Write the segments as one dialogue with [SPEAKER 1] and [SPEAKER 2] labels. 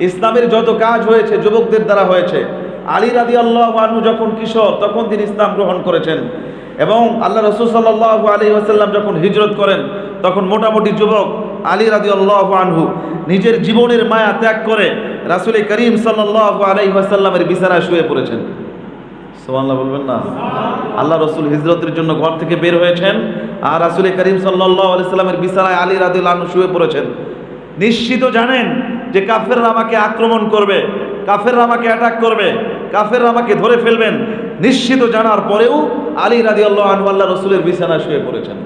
[SPEAKER 1] ইসলামের যত কাজ হয়েছে, যুবকদের দ্বারা হয়েছে। আলী রাদি আল্লাহ আনহু যখন কিশোর, তখন তিনি ইসলাম গ্রহণ করেছেন। এবং আল্লাহ রসুল সাল্লাহ আলী আসাল্লাম যখন হিজরত করেন, তখন মোটামুটি যুবক আলী রাদি আল্লাহ আনহু নিজের জীবনের মায়া ত্যাগ করে রাসুল করিম সাল্লাহ আলাই আসাল্লামের বিছানায় শুয়ে পড়েছেন। সোমাল্লাহ বলবেন না? আল্লাহ রসুল হিজরতের জন্য ঘর থেকে বের হয়েছেন আর রাসুল করিম সাল্লাহ আলাইসাল্লামের বিছানায় আলী রাদিল আনহু শুয়ে পড়েছেন। নিশ্চিত জানেন যে কাফেররা আমাকে আক্রমণ করবে, কাফেররা আমাকে অ্যাটাক করবে, কাফেররা আমাকে ধরে ফেলবেন, নিশ্চিত জানার পরেও আলী রাদি আল্লাহ আনহু রসুলের বিছানায় শুয়ে পড়েছেন।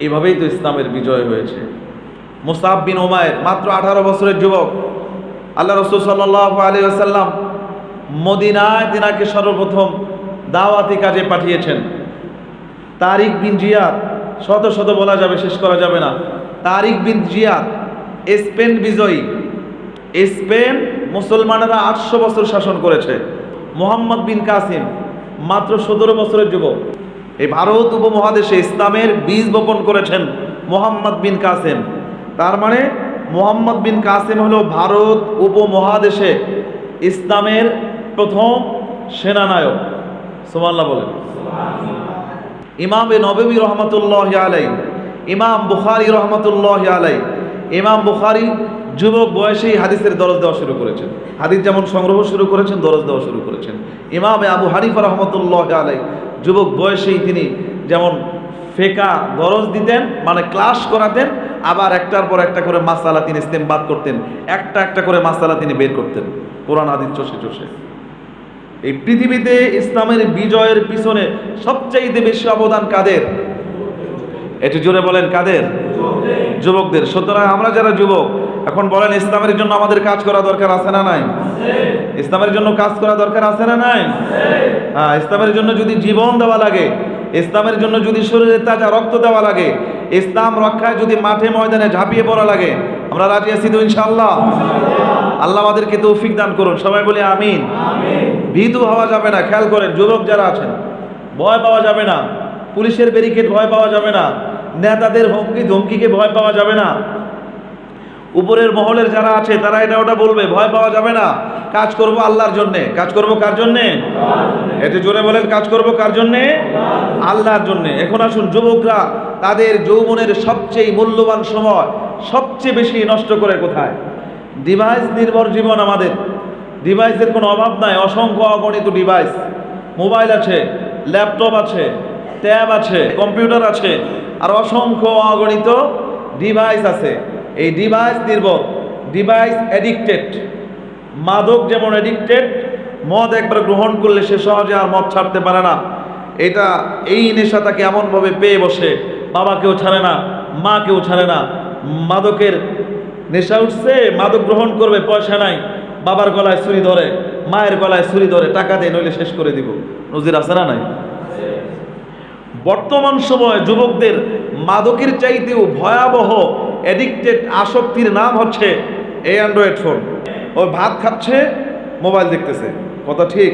[SPEAKER 1] এভাবেই তো ইসলামের বিজয় হয়েছে। মুসাব বিন ওমায়ের মাত্র আঠারো বছরের যুবক, আল্লাহ রসুল সাল্লাহ আলী আসাল্লাম মদিনায় তিনাকে সর্বপ্রথম দাওয়াতি কাজে পাঠিয়েছেন। তারিক বিন জিয়াদ, শত শত বলা যাবে, শেষ করা যাবে না। তারিক বিন জিয়াদ, স্পেন বিজয়ী স্পেন মুসলমানেরা আটশো বছর শাসন করেছে। মোহাম্মদ বিন কাসিম, মাত্র সতেরো বছরের যুবক। এই ভারত উপমহাদেশে ইসলামের বীজ বপন করেছেন মোহাম্মদ বিন কাসেম। তার মানে মোহাম্মদ বিন কাসেম হলো ভারত উপমহাদেশে ইসলামের প্রথম সেনানায়ক। সোমাল্লাহ বলেন। ইমাম এ নবী রহমতুল্লাহ আলাই ইমাম বুখারি রহমতুল্লাহ আলাই ইমাম বুখারি যুবক বয়সেই হাদিসের দরজ দেওয়া শুরু করেছেন। হাদিস যেমন সংগ্রহ শুরু করেছেন, দরজ দেওয়া শুরু করেছেন। ইমাম আবু হানিফা রহমতুল্লাহ আলাই যুবক বয়সেই তিনি যেমন ফেকা দরজ দিতেন মানে ক্লাস করাতেন, আবার একটার পর একটা করে মাসালা তিনি ইস্তেমবাদ করতেন, একটা একটা করে মাসালা তিনি বের করতেন। কোরআন আদিত চষে চষে। এই পৃথিবীতে ইসলামের বিজয়ের পিছনে সবচাইতে বেশি অবদান কাদের? একটু জোরে বলেন, কাদের? যুবকদের। সুতরাং আমরা যারা যুবক এখন বলেন, ইসলামের জন্য আমাদের কাজ করা দরকার আছে না নাই? ইসলামের জন্য কাজ করা দরকার আছে না নাই? হ্যাঁ ইসলামের জন্য যদি জীবন দেওয়া লাগে, ইসলামের জন্য যদি শরীরে তাজা রক্ত দেওয়া লাগে, ইসলাম রক্ষায় যদি মাঠে ময়দানে ঝাঁপিয়ে পড়া লাগে, আমরা রাজি আছি তো ইনশাআল্লাহ? আল্লাহ আমাদেরকে তৌফিক দান করুন, সবাই বলি আমিন। ভীতু হওয়া যাবে না, খেয়াল করেন, যুবক যারা আছেন, ভয় পাওয়া যাবে না। পুলিশের ব্যারিকেড ভয় পাওয়া যাবে না। নেতাদের হুমকি ধমকিকে ভয় পাওয়া যাবে না। উপরের মহলের যারা আছে, তারা এটা ওটা বলবে, ভয় পাওয়া যাবে না। কাজ করব আল্লাহর জন্যে। কাজ করব কার জন্যে? এতে জোরে বলেন, কাজ করব কার জন্যে? আল্লাহর জন্যে। এখন আসুন, যুবকরা, তাদের যৌবনের সবচেয়ে মূল্যবান সময়, সবচেয়ে বেশি নষ্ট করে কোথায়? ডিভাইস নির্ভর জীবন আমাদের। ডিভাইসের কোনো অভাব নাই। অসংখ্য অগণিত ডিভাইস। মোবাইল আছে, ল্যাপটপ আছে, ট্যাব আছে, কম্পিউটার আছে, আর অসংখ্য অগণিত ডিভাইস আছে। এই ডিভাইস নির্ভর ডিভাইস অ্যাডিক্টেড মাদক যেমন অ্যাডিক্টেড মদ একবার গ্রহণ করলে সে সহজে আর মদ ছাড়তে পারে না। এটা এই নেশা তাকে এমনভাবে পেয়ে বসে, বাবাকেও ছাড়ে না, মাকেও ছাড়ে না। মাদকের নেশা উঠছে, মাদক গ্রহণ করবে, পয়সা নাই, বাবার গলায় ছুরি ধরে, মায়ের গলায় ছুরি ধরে টাকা দিয়ে নইলে শেষ করে দিব। নজির আছে না নাই? বর্তমান সময়ে যুবকদের মাদকের চাইতেও ভয়াবহ অ্যাডিক্টেড আসক্তির নাম হচ্ছে এই অ্যান্ড্রয়েড ফোন ও ভাত খাচ্ছে মোবাইল দেখতেছে। কথা ঠিক?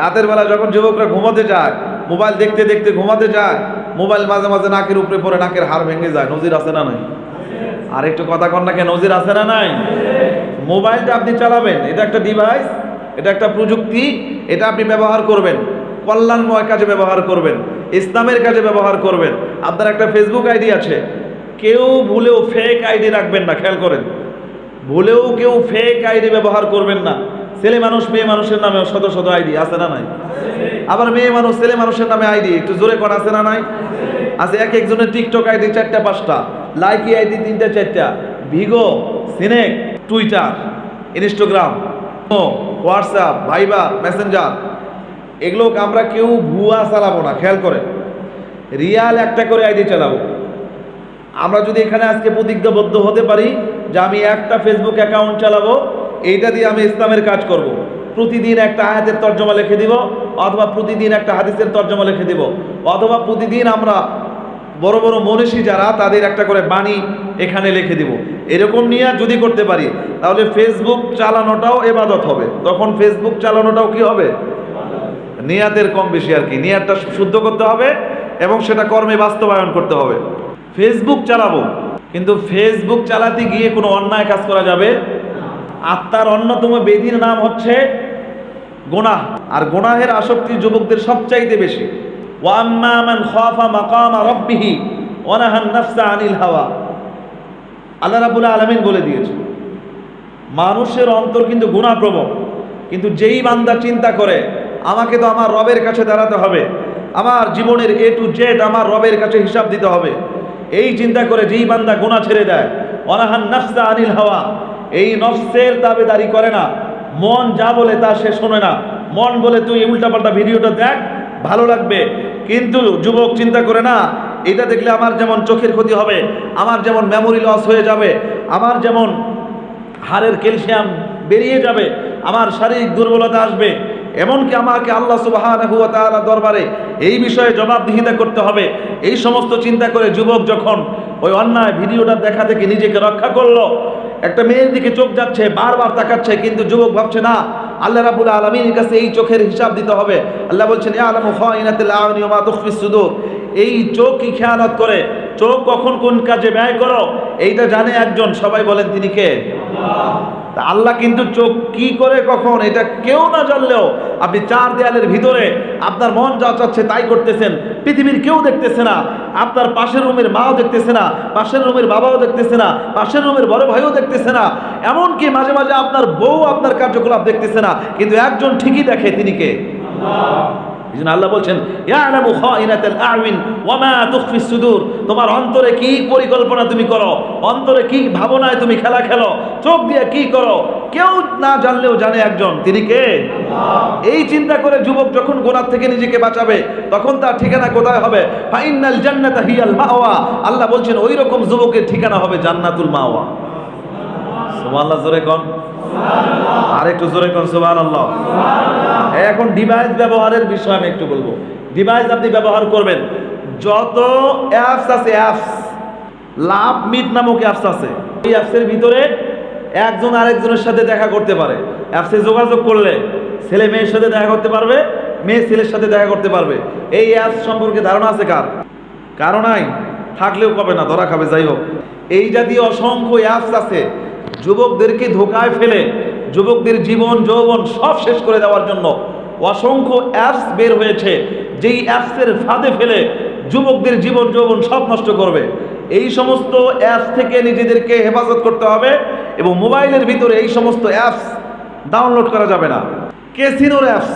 [SPEAKER 1] রাতের বেলা যখন যুবকরা ঘুমাতে যায় মোবাইল দেখতে দেখতে ঘুমাতে যায় মোবাইল মাঝে মাঝে নাকের উপরে পড়ে নাকের হাড় ভেঙে যায়। নজির আছে না নাই? আর একটু কথা কন নাকি নজির আছে না নাই? মোবাইলটা আপনি চালাবেন, এটা একটা ডিভাইস এটা একটা প্রযুক্তি, এটা আপনি ব্যবহার করবেন। কল্যাণময় কাজে ব্যবহার করবেন, ইসলামের কাজে ব্যবহার করবেন। আপনার একটা ফেসবুক আইডি আছে কেউ ভুলেও ফেক আইডি রাখবেন না, খেয়াল করেন। ভুলেও কেউ ফেক আইডি ব্যবহার করবেন না। ছেলে মানুষ, মেয়ে মানুষের নামে শত শত আইডি আছে না নাই? আবার মেয়ে মানুষ, ছেলে মানুষের নামে আইডি একটু জোরে কর আছে না নাই? আছে এক একজনের টিকটক আইডি চারটা, পাঁচটা। লাইকি আইডি তিনটা, চারটা। Vigo scenic Twitter Instagram WhatsApp Viber Messenger এগুলো আমরা কেউ ভুয়া চালাবো না, খেয়াল করে রিয়াল একটা করে আইডি চালাবো। আমরা যদি এখানে আজকে প্রতিজ্ঞাবদ্ধ হতে পারি যে আমি একটা ফেসবুক অ্যাকাউন্ট চালাবো, এইটা দিয়ে আমি ইসলামের কাজ করব। প্রতিদিন একটা আয়াতের তর্জমা লিখে দিব, অথবা প্রতিদিন একটা হাদিসের তর্জমা লিখে দিব। অথবা প্রতিদিন আমরা বড় বড় মনীষী যারা, তাদের একটা করে বাণী এখানে লিখে দিব। এরকম নিয়ে যদি করতে পারি, তাহলে ফেসবুক চালানোটাও এবাদত হবে। তখন ফেসবুক চালানোটাও কি হবে? নিয়াতের কম বেশি আর কি। নিয়াতটা শুদ্ধ করতে হবে এবং সেটা কর্মে বাস্তবায়ন করতে হবে। ফেসবুক চালাবো। কিন্তু ফেসবুক চালাতে গিয়ে কোনো অন্যায় কাজ করা যাবে? আত্মার অন্যতম বেদির নাম হচ্ছে গোনাহ। আর গোনাহের আসক্তি যুবকদের সবচাইতে বেশি। ওয়াম্মা মান খাফা মাকামা রাব্বিহি ওয়া নাহান নাফসা আনিল হাওয়া। আল্লাহ আলামিন বলে দিয়েছে মানুষের অন্তর কিন্তু গুণাপ্রবণ। কিন্তু যেই বান্দা চিন্তা করে, আমাকে তো আমার রবের কাছে দাঁড়াতে হবে, আমার জীবনের এ টু জেড আমার রবের কাছে হিসাব দিতে হবে এই চিন্তা করে যেই বান্দা গোনা ছেড়ে দেয়। অনাহান নাফসা আনিল হাওয়া। এই নফসের দাবেদারি করে না। মন যা বলে তা সে শোনে না। মন বলে তুই উল্টাপাল্টা ভিডিওটা দেখ, ভালো লাগবে। কিন্তু যুবক চিন্তা করে না, এটা দেখলে আমার যেমন চোখের ক্ষতি হবে, আমার যেমন মেমোরি লস হয়ে যাবে, আমার যেমন হাড়ের ক্যালসিয়াম বেরিয়ে যাবে, আমার শারীরিক দুর্বলতা আসবে। এমনকি আমাকে আল্লাহ তাআলা দরবারে এই বিষয়ে জবাবদিহিতা করতে হবে। এই সমস্ত চিন্তা করে যুবক যখন ওই অন্যায় ভিডিওটা দেখা থেকে নিজেকে রক্ষা করল, একটা মেয়ের দিকে চোখ যাচ্ছে, বারবার তাকাচ্ছে, কিন্তু যুবক ভাবছে, না, আল্লাহ রাব্বুল আলামিনের কাছে এই চোখের হিসাব দিতে হবে। আল্লাহ বলছেন সুদূর। এই চোখ কি খেয়ালত করে? চোখ কখন কোন কাজে ব্যয় করো? এইটা জানে একজন, সবাই বলেন, তিনি কে? তা আল্লাহ কিন্তু চোখ কি করে কখন, এটা কেউ না জানলেও আপনি চার দেয়ালের ভিতরে আপনার মন যা চাচ্ছে তাই করতেছেন, পৃথিবীর কেউ দেখতেছে না, আপনার পাশের রুমের মাও দেখতেছে না, পাশের রুমের বাবাও দেখতেছে না, পাশের রুমের বড় ভাইও দেখতেছে না, এমনকি মাঝে মাঝে আপনার বউ আপনার কার্যকলাপ দেখতেছে না, কিন্তু একজন ঠিকই দেখে তিনি কে? এই জন্য আল্লাহ বলছেন সুদূর। তোমার অন্তরে কি পরিকল্পনা তুমি করো? অন্তরে কি ভাবনায় তুমি খেলা খেলো? চোখ দিয়ে কি করো? কেউ না জানলেও জানে একজন, তিনি কে? এই চিন্তা করে যুবক যখন গোনার থেকে নিজেকে বাঁচাবে, তখন তার ঠিকানা কোথায় হবে? ফাইনাল জান্নাতা হিয়াল মাওয়া। আল্লাহ বলছেন ওই রকম যুবকের ঠিকানা হবে জান্নাতুল মাওয়া। সুবহানাল্লাহ, জোরে কোন। আর একটু জোরে কোন সুবহানাল্লাহ। এখন ডিভাইস ব্যবহারের বিষয় আমি একটু বলব। ডিভাইস আপনি ব্যবহার করবেন। যত অ্যাপস আছে অ্যাপস লাভ মিট নামক অ্যাপস আছে এই অ্যাপসের ভিতরে একজন আরেকজনের সাথে দেখা করতে পারে। অ্যাপসে যোগাযোগ করলে ছেলে মেয়ের সাথে দেখা করতে পারবে মেয়ে ছেলের সাথে দেখা করতে পারবে। এই অ্যাপস সম্পর্কে ধারণা আছে কার? কারণ নাই থাকলেও কবে না ধরা খাবে যাই হোক। এই জাতীয় অসংখ্য অ্যাপস আছে যুবকদেরকে ধোকায় ফেলে, যুবকদের জীবন, যৌবন সব শেষ করে দেওয়ার জন্য অসংখ্য অ্যাপস বের হয়েছে, যেই অ্যাপসের ফাঁদে ফেলে যুবকদের জীবন, যৌবন সব নষ্ট করবে। এই সমস্ত অ্যাপস থেকে নিজেদেরকে হেফাজত করতে হবে এবং মোবাইলের ভিতরে এই সমস্ত অ্যাপস ডাউনলোড করা যাবে না। কেসিনোর অ্যাপস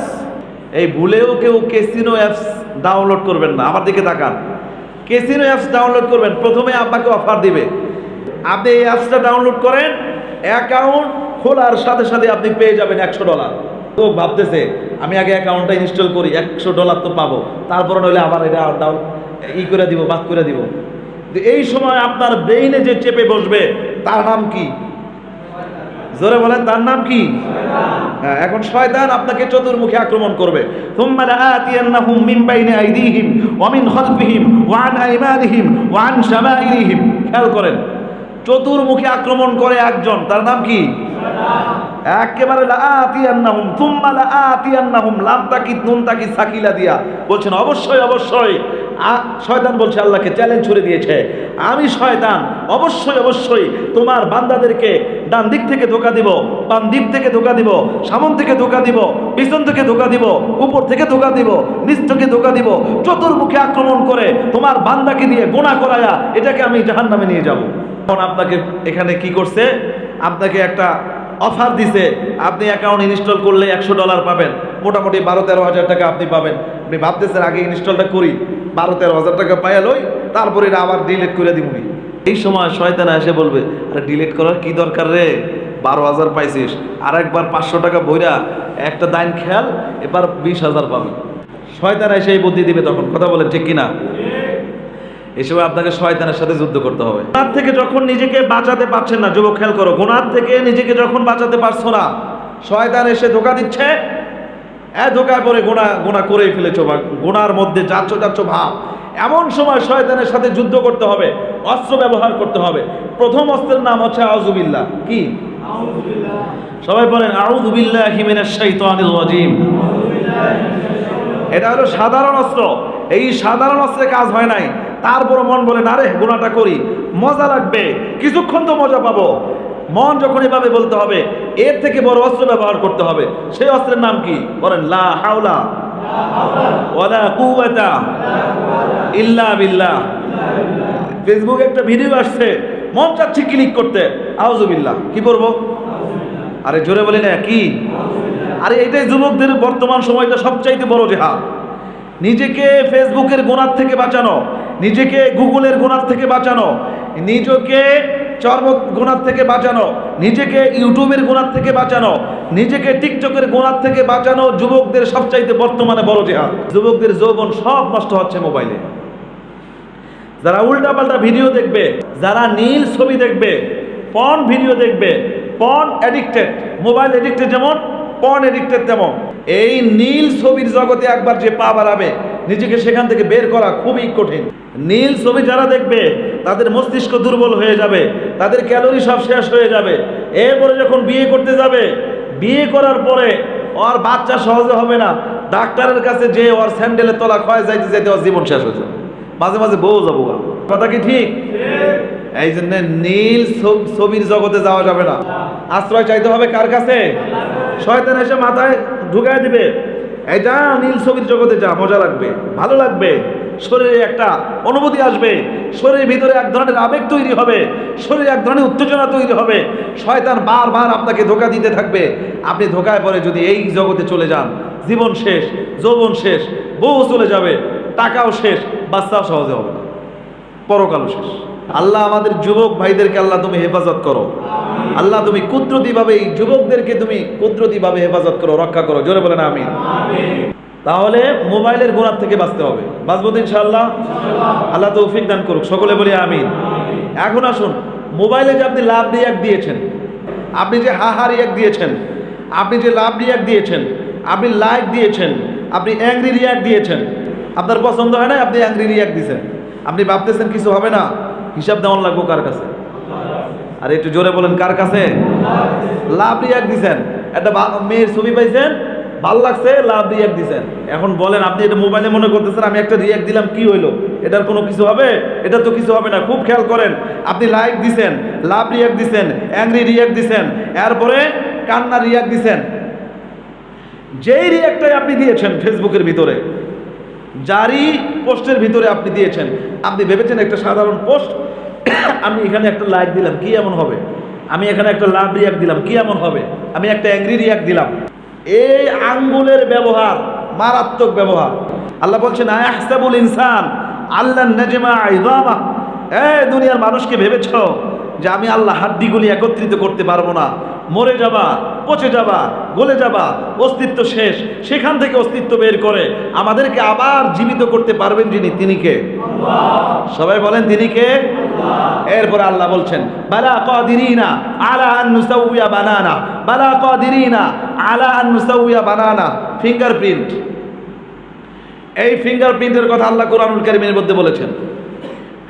[SPEAKER 1] এই ভুলেও কেউ কেসিনো অ্যাপস ডাউনলোড করবেন না। আমার দিকে তাকান। কেসিনো অ্যাপস ডাউনলোড করবেন। প্রথমে আপনাকে অফার দিবে। আপনি এই অ্যাপসটা ডাউনলোড করেন অ্যাকাউন্ট খোলার সাথে সাথে আপনি পেয়ে যাবেন একশো ডলার তো ভাবতেছে, আমি আগে অ্যাকাউন্টটা ইনস্টল করি, একশো ডলার তো পাবো। তারপরে নইলে আবার এটা ডাউন ই করে দিব, বাদ করে দিব। এই সময় আপনার ব্রেইনে যে চেপে বসবে, তার নাম কি? জোরে বলেন, তার নাম কি? হ্যাঁ এখন শয়তান আপনাকে চতুর্মুখী আক্রমণ করবে। বাইনি আইদিহিম ওয়া মিন খালফিহিম ওয়া আন আইমানিহিম ওয়া আন শামাইলিহিম খেয়াল করেন চতুর্মুখী আক্রমণ করে একজন তার নাম কি? একেবারে লাআতিয়ান্নাহুম থুম্মা লাআতিয়ান্নাহুম লাম তাকিদ নুন তাকিদ সাকিলা দিয়া। বলছেন, অবশ্যই অবশ্যই। শয়তান বলছে, আল্লাহকে চ্যালেঞ্জ ছুড়ে দিয়েছে। আমি শয়তান, অবশ্যই অবশ্যই তোমার বান্দাদেরকে ডান দিক থেকে ধোকা দিব, বাম দিক থেকে ধোকা দিব, সামন থেকে ধোকা দিব, পিছন থেকে ধোকা দিব, উপর থেকে ধোকা দিব, নিচ থেকে ধোকা দিব, চতুর্মুখে আক্রমণ করে তোমার বান্দাকে দিয়ে গোনা করায়া এটাকে আমি জাহান্নামে নিয়ে যাব। এখন আপনাকে এখানে কি করছে? আপনাকে একটা অফার দিছে, আপনি অ্যাকাউন্ট ইনস্টল করলে একশো ডলার পাবেন। মোটামুটি বারো তেরো হাজার টাকা আপনি পাবেন। আপনি ভাবতেছেন, আগে ইনস্টলটা করি। বারো তেরো হাজার টাকা পাইয়া লই, তারপরে এটা আবার ডিলিট করে দিবনি এই সময় শয়তানা এসে বলবে, আরে ডিলিট করার কি দরকার রে? বারো হাজার পাইছিস। আর একবার পাঁচশো টাকা বইরা একটা দাইন খেয়াল, এবার বিশ হাজার পাবি। শয়তানা এসে এই বুদ্ধি দিবে তখন। কথা বলেন ঠিক কিনা? এই সময় আপনাকে শয়তানের সাথে যুদ্ধ করতে হবে। গুনার থেকে যখন নিজেকে বাঁচাতে পারছেন না যুবক খেয়াল করো গুনার থেকে নিজেকে যখন বাঁচাতে পারছ না শয়তান এসে ধোকা দিচ্ছে। এ ধোকায় পরে গোনা গোনা করেই ফেলেছো বা গোনার মধ্যে যাচ্ছ যাচ্ছ ভাব। এমন সময় শয়তানের সাথে যুদ্ধ করতে হবে অস্ত্র ব্যবহার করতে হবে। প্রথম অস্ত্রের নাম হচ্ছে আউজুবিল্লাহ কি? সবাই বলেন আউজুবিল্লাহ হিমিনাশ শাইতানির রাজিম। এটা হলো সাধারণ অস্ত্র। এই সাধারণ অস্ত্রে কাজ হয় নাই। তারপর মন বলে, না রে গুণাটা করি, মজা লাগবে, কিছুক্ষণ তো মজা পাবো। মন যখন এভাবে বলতে হবে, এর থেকে বড় অস্ত্র ব্যবহার করতে হবে। সেই অস্ত্রের নাম কি? বলেন, লা হাওলা ইল্লা ফেসবুকে একটা ভিডিও আসছে, মন ক্লিক করতে কি করব আরে জোরে বলি না, কি? আরে যুবকদের বর্তমান সময়টা বড় নিজেকে ফেসবুকের গোনার থেকে বাঁচানো নিজেকে গুগলের গোনার থেকে বাঁচানো, নিজেকে চর্ম গোনার থেকে বাঁচানো, নিজেকে ইউটিউবের গোনার থেকে বাঁচানো, নিজেকে টিকটকের গোনার থেকে বাঁচানো যুবকদের সবচাইতে বর্তমানে বড় জেহাদ। যুবকদের যৌবন সব নষ্ট হচ্ছে মোবাইলে। যারা উল্টাপাল্টা ভিডিও দেখবে, যারা নীল ছবি দেখবে পন ভিডিও দেখবে পন অ্যাডিক্টেড মোবাইল অ্যাডিক্টেড যেমন পন অ্যাডিক্টেড তেমন। এই নীল ছবির জগতে একবার যে পা বাড়াবে, নিজেকে সেখান থেকে বের করা খুবই কঠিন। নীল ছবি যারা দেখবে, তাদের মস্তিষ্ক দুর্বল হয়ে যাবে, তাদের ক্যালোরি সব শেষ হয়ে যাবে। এরপরে যখন বিয়ে করতে যাবে, বিয়ে করার পরে ওর বাচ্চা সহজে হবে না। ডাক্তারের কাছে যে ওর স্যান্ডেলের তলা ক্ষয় যাইতে যাইতে ওর জীবন শেষ হয়ে যাবে। মাঝে মাঝে বউ যাব কথা কি ঠিক। এই জন্য নীল ছবির জগতে যাওয়া যাবে না। আশ্রয় চাইতে হবে কার কাছে? শয়তান এসে মাথায় ঢুকায় দিবে। যা নীল ছবির জগতে যা, মজা লাগবে, ভালো লাগবে। শরীরে একটা অনুভূতি আসবে। শরীরের ভিতরে এক ধরনের আবেগ তৈরি হবে। শরীরে এক ধরনের উত্তেজনা তৈরি হবে। শয়তান বারবার আপনাকে ধোকা দিতে থাকবে। আপনি ধোকায় পরে যদি এই জগতে চলে যান, জীবন শেষ, যৌবন শেষ, বউ চলে যাবে, টাকাও শেষ, বাচ্চাও সহজে হবে না। পরকালও শেষ। আল্লাহ আমাদের যুবক ভাইদেরকে আল্লাহ তুমি হেফাজত করো। আল্লাহ তুমি কুদরতিভাবে এই যুবকদেরকে তুমি কুদরতিভাবে হেফাজত করো, রক্ষা করো। জোরে বলে না আমি তাহলে মোবাইলের গোনার থেকে বাঁচতে হবে। বাঁচবো তো ইনশাআল্লাহ? আল্লাহ তৌফিক দান করুক। সকলে বলি আমিন। এখন আসুন, মোবাইলে যে আপনি লাভ রিয়াক্ট দিয়েছেন, আপনি যে হা হা রিয়াক্ট দিয়েছেন, আপনি যে লাভ রিয়াক্ট দিয়েছেন, আপনি লাইক দিয়েছেন, আপনি অ্যাংরি রিয়াক্ট দিয়েছেন, আপনার পছন্দ হয় না আপনি অ্যাংরি রিয়াক দিয়েছেন। আপনি ভাবতেছেন কিছু হবে না? হিসাব দেওয়ান লাগবো কার কাছে? আর একটু জোরে বলেন, কার কাছে? লাভ রিয়াক্ট দিছেন। একটা মেয়ের ছবি পাইছেন, ভালো লাগছে, লাভ রিয়াক্ট দিছেন। এখন বলেন, আপনি এটা মোবাইলে মনে করতেছেন, আমি একটা রিয়াক্ট দিলাম, কি হইল? এটার কোনো কিছু হবে? এটা তো কিছু হবে না, খুব খেয়াল করেন। আপনি লাইক দিছেন, লাভ রিয়াক্ট দিছেন, অ্যাংরি রিয়াক্ট দিছেন, এরপরে কান্না রিয়াক্ট দিছেন। যেই রিয়াক্টটাই আপনি দিয়েছেন ফেসবুকের ভিতরে, যারই পোস্টের ভিতরে আপনি দিয়েছেন। আপনি ভেবেছেন একটা সাধারণ পোস্ট, আমি এখানে একটা লাইক দিলাম, কি এমন হবে? আমি এখানে একটা লাভ রিয়াক্ট দিলাম, কি এমন হবে? আমি একটা অ্যাংরি রিয়াক্ট দিলাম। এই আঙ্গুলের ব্যবহার, মারাত্মক ব্যবহার। আল্লাহ বলছেন আহসাবুল ইনসান আল্লাহ নাজমা ইদামা এ দুনিয়ার মানুষকে ভেবেছ যে আমি আল্লাহ হাড্ডিগুলি একত্রিত করতে পারব না? মরে যাবা পচে যাবা গলে যাবা অস্তিত্ব শেষ। সেখান থেকে অস্তিত্ব বের করে আমাদেরকে আবার জীবিত করতে পারবেন যিনি তিনি কে? সবাই বলেন তিনি কে? এরপরে আল্লাহ বলছেন বালা কাদিরিনা আলা আন নুসাউইয়া বানানা বালা কাদিরিনা আলা আন নুসাউইয়া বানানা। ফিঙ্গারপ্রিন্ট এই ফিঙ্গারপ্রিন্টের কথা আল্লাহ কোরআনুল কারিমের মধ্যে বলেছেন।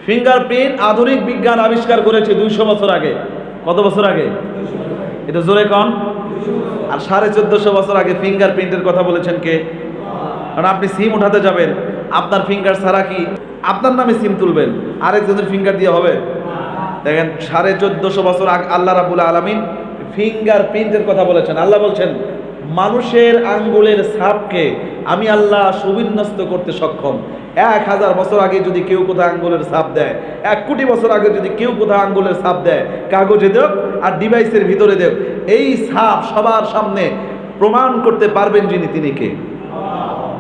[SPEAKER 1] ফিঙ্গারপ্রিন্ট আধুনিক বিজ্ঞান আবিষ্কার করেছে দুইশো বছর আগে। কত বছর আগে? এটা জোরে কন। আর সাড়ে চোদ্দশো বছর আগে ফিঙ্গার প্রিন্টের কথা বলেছেন কে? কারণ আপনি সিম উঠাতে যাবেন, আপনার ফিঙ্গার ছাড়া কি আপনার নামে সিম তুলবেন, আরেকজনের ফিঙ্গার দিয়ে হবে। দেখেন, সাড়ে চোদ্দশো বছর আগে আল্লাহ রাবুল আলমিন ফিঙ্গার প্রিন্টের কথা বলেছেন। আল্লাহ বলছেন মানুষের আঙ্গুলের ছাপকে আমি আল্লাহ সুবিন্যস্ত করতে সক্ষম। এক হাজার বছর আগে যদি কেউ কোথাও আঙ্গুলের ছাপ দেয়, এক কোটি বছর আগে যদি কেউ কোথাও আঙ্গুলের ছাপ দেয়, কাগজে দেব আর ডিভাইসের ভিতরে দেব এই ছাপ সবার সামনে প্রমাণ করতে পারবেন যিনি তিনি কে।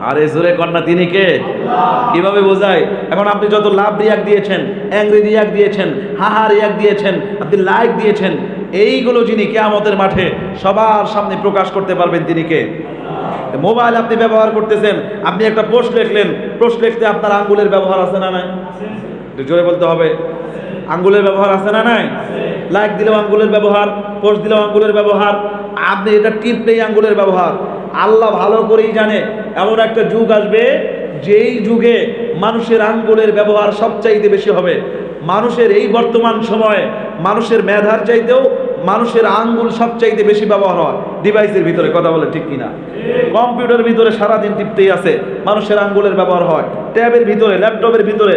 [SPEAKER 1] আরে জোরে কন্যা তিনি কে? কীভাবে বোঝায়? এখন আপনি যত লাভ রিয়াক্ট দিয়েছেন, অ্যাংরি রিয়াক দিয়েছেন হাহা রিয়াক্ট দিয়েছেন, আপনি লাইক দিয়েছেন এইগুলো যিনি কেয়ামতের মাঠে সবার সামনে প্রকাশ করতে পারবেন তিনি কে? মোবাইল আপনি ব্যবহার করতেছেন, আপনি একটা পোস্ট লিখলেন, পোস্ট লিখতে আপনার আঙ্গুলের ব্যবহার আছে না নাই? জোরে বলতে হবে। আঙ্গুলের ব্যবহার আছে না নাই? লাইক দিলেও আঙ্গুলের ব্যবহার পোস্ট দিলেও আঙ্গুলের ব্যবহার। আপনি এটা টিপলেই আঙ্গুলের ব্যবহার। আল্লাহ ভালো করেই জানে, এমন একটা যুগ আসবে, যেই যুগে মানুষের আঙ্গুলের ব্যবহার সবচাইতে বেশি হবে। মানুষের এই বর্তমান সময়ে মানুষের মেধার চাইতেও মানুষের আঙ্গুল সবচাইতে বেশি ব্যবহার হয়। ডিভাইসের ভিতরে কথা বলে ঠিক কিনা? কম্পিউটারের ভিতরে সারাদিন টিপতেই আছে, মানুষের আঙ্গুলের ব্যবহার হয়। ট্যাবের ভিতরে, ল্যাপটপের ভিতরে,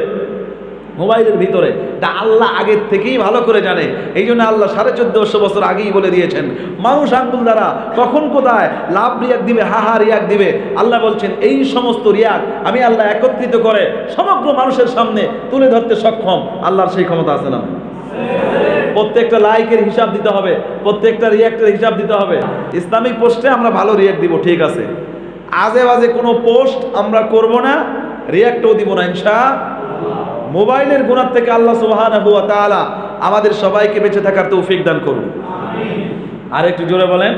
[SPEAKER 1] মোবাইলের ভিতরে। তা আল্লাহ আগের থেকেই ভালো করে জানে। এই জন্য আল্লাহ সাড়ে চোদ্দশো বছর আগেই বলে দিয়েছেন, মানুষ আঙ্গুল দ্বারা কখন কোথায় লাভ রিয়াক দিবে, হাহা রিয়াক দিবে? আল্লাহ বলছেন, এই সমস্ত রিয়াক আমি আল্লাহ একত্রিত করে সমগ্র মানুষের সামনে তুলে ধরতে সক্ষম। আল্লাহর সেই ক্ষমতা আছে না? প্রত্যেকটা লাইকের হিসাব দিতে হবে প্রত্যেকটা রিয়াক্টের হিসাব দিতে হবে। ইসলামিক পোস্টে আমরা ভালো রিয়াক্ট দিব ঠিক আছে। আজে বাজে কোনো পোস্ট আমরা করব না রিয়াক্টও দিব না ইনশা মোবাইলের গুণার থেকে আল্লাহ তাআলা আমাদের সবাইকে বেঁচে থাকার তৌফিক দান করুন। আর একটু জোরে বলেন।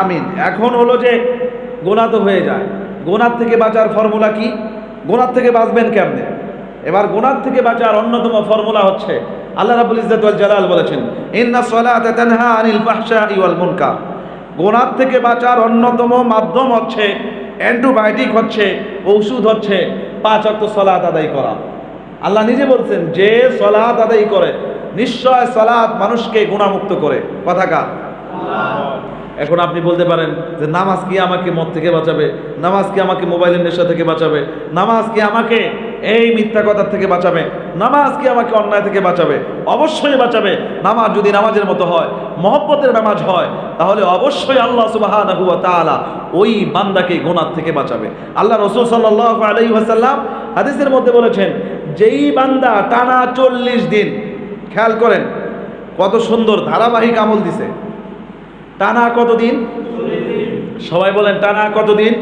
[SPEAKER 1] আমিন। এখন হলো যে গোনা তো হয়ে যায়। গোনার থেকে বাঁচার ফর্মুলা কি? গোনার থেকে বাঁচবেন কেমনে? এবার গোনার থেকে বাঁচার অন্যতম ফর্মুলা হচ্ছে আল্লাহ রাব্বুল ইজ্জত ওয়াল জালাল বলেছেন ইন্না সলাতা তানহা আনিল ফাহশাই ওয়াল মুনকার। গোনার থেকে বাঁচার অন্যতম মাধ্যম হচ্ছে অ্যান্টিবায়োটিক হচ্ছে ঔষধ হচ্ছে পাঁচ অক্ত সলাত আদায় করা। আল্লাহ নিজে বলছেন যে সলাত আদায় করে নিশ্চয় সলাত মানুষকে গুণামুক্ত করে। কথাকার এখন আপনি বলতে পারেন যে নামাজ কি আমাকে মদ থেকে বাঁচাবে? নামাজ কি আমাকে মোবাইলের নেশা থেকে বাঁচাবে? নামাজ কি আমাকে এই মিথ্যা কথার থেকে বাঁচাবে? নামাজ কি আমাকে অন্যায় থেকে বাঁচাবে? অবশ্যই বাঁচাবে। নামাজ যদি নামাজের মতো হয়, মহব্বতের নামাজ হয়, তাহলে অবশ্যই আল্লাহ ওয়া ওই বান্দাকে গোনার থেকে বাঁচাবে। আল্লাহ রসুল সাল্লাল্লাহু আলাইহি ওয়াসাল্লাম হাদিসের মধ্যে বলেছেন, যেই বান্দা টানা চল্লিশ দিন, খেয়াল করেন, কত সুন্দর ধারাবাহিক আমল দিছে। টানা কতদিন সবাই বলেন, টানা কতদিন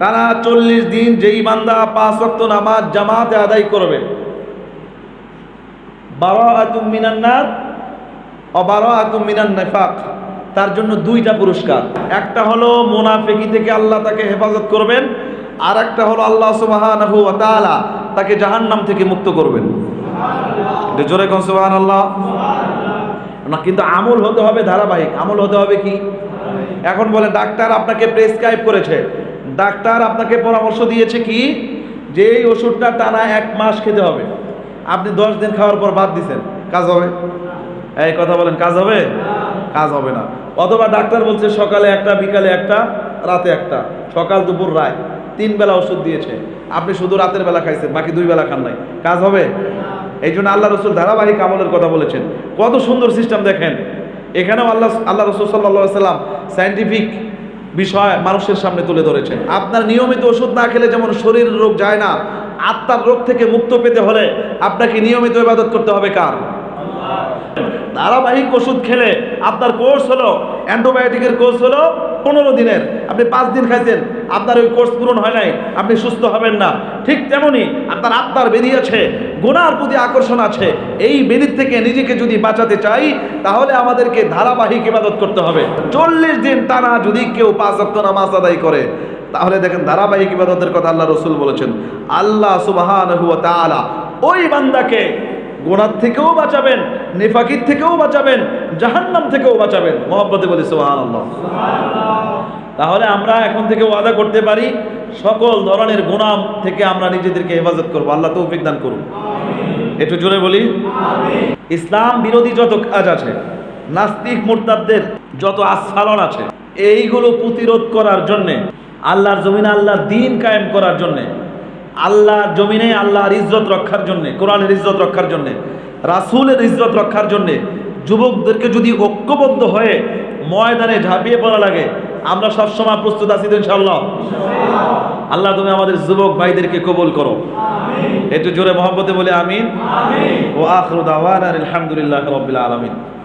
[SPEAKER 1] টানা চল্লিশ দিন যেই বান্দা পাঁচ ওয়াক্ত নামাজ জামাতে আদায় করবে। তার জন্য দুইটা পুরস্কার। একটা হলো মোনাফেকি থেকে আল্লাহ তাকে হেফাজত করবেন আর একটা হলো আল্লাহ তাআলা তাকে জাহান্নাম থেকে মুক্ত করবেন। জোরে কোন সুবহানাল্লাহ? না, কিন্তু আমল হতে হবে ধারাবাহিক। আমল হতে হবে কি? এখন বলে, ডাক্তার আপনাকে প্রেসক্রাইব করেছে। ডাক্তার আপনাকে পরামর্শ দিয়েছে কি? যে এই ওষুধটা টানা এক মাস খেতে হবে। আপনি দশ দিন খাওয়ার পর বাদ দিছেন। কাজ হবে? এই কথা বলেন, কাজ হবে? কাজ হবে না। অথবা ডাক্তার বলছে, সকালে একটা, বিকালে একটা, রাতে একটা। সকাল, দুপুর, রায়। তিন বেলা ওষুধ দিয়েছে। আপনি শুধু রাতের বেলা খাইছেন, বাকি দুই বেলা খান নাই। কাজ হবে? এই জন্য আল্লাহ রসুল ধারাবাহিক আমলের কথা বলেছেন। কত সুন্দর সিস্টেম দেখেন। এখানেও আল্লাহ আল্লাহ রসুল সাল্লা সাল্লাম সায়েন্টিফিক বিষয় মানুষের সামনে তুলে ধরেছেন। আপনার নিয়মিত ওষুধ না খেলে যেমন শরীর রোগ যায় না, আত্মার রোগ থেকে মুক্ত পেতে হলে আপনাকে নিয়মিত ইবাদত করতে হবে কার? ধারাবাহিক ওষুধ খেলে আপনার কোর্স হলো অ্যান্টিবায়োটিকের কোর্স হলো পনেরো দিনের। আপনি পাঁচ দিন খাইছেন, আপনার ওই কোর্স পূরণ হয় নাই, আপনি সুস্থ হবেন না। ঠিক তেমনি আপনার আত্মার বেরিয়ে আছে, গোনার প্রতি আকর্ষণ আছে। এই বেদির থেকে নিজেকে যদি বাঁচাতে চাই, তাহলে আমাদেরকে ধারাবাহিক ইবাদত করতে হবে। চল্লিশ দিন টানা যদি কেউ পাঁচ অক্ট নামাজ আদায় করে, তাহলে দেখেন ধারাবাহিক ইবাদতের কথা আল্লাহ রসুল বলেছেন, আল্লাহ তাআলা ওই বান্দাকে গোনার থেকেও বাঁচাবেন নেফাকির থেকেও বাঁচাবেন জাহান্নাম থেকেও বাঁচাবেন। মোহাম্মতে বলি সুবহানাল্লাহ। তাহলে আমরা এখন থেকে ওয়াদা করতে পারি সকল ধরনের গোনাম থেকে আমরা নিজেদেরকে হেফাজত করব। আল্লাহ তৌফিক দান করুন। একটু জোরে বলি ইসলাম বিরোধী যত কাজ আছে নাস্তিক মোরতাদদের যত আস্ফালন আছে এইগুলো প্রতিরোধ করার জন্যে আল্লাহর জমিন আল্লাহর দিন কায়েম করার জন্যে আল্লাহর জমিনে আল্লাহর ইজ্জত রক্ষার জন্যে কোরআনের ইজ্জত রক্ষার জন্যে রাসূলের ইজ্জত রক্ষার জন্যে যুবকদেরকে যদি ঐক্যবদ্ধ হয়ে ময়দানে ঝাঁপিয়ে পড়া লাগে আমরা সবসময় প্রস্তুত আছি তো ইনশাআল্লাহ? আল্লাহ তুমি আমাদের যুবক ভাইদেরকে কবুল করো। একটু জোরে মহব্বতে বলে আমিন। ও আখরু দাওয়ানা আলহামদুলিল্লাহ রাব্বিল আলামিন।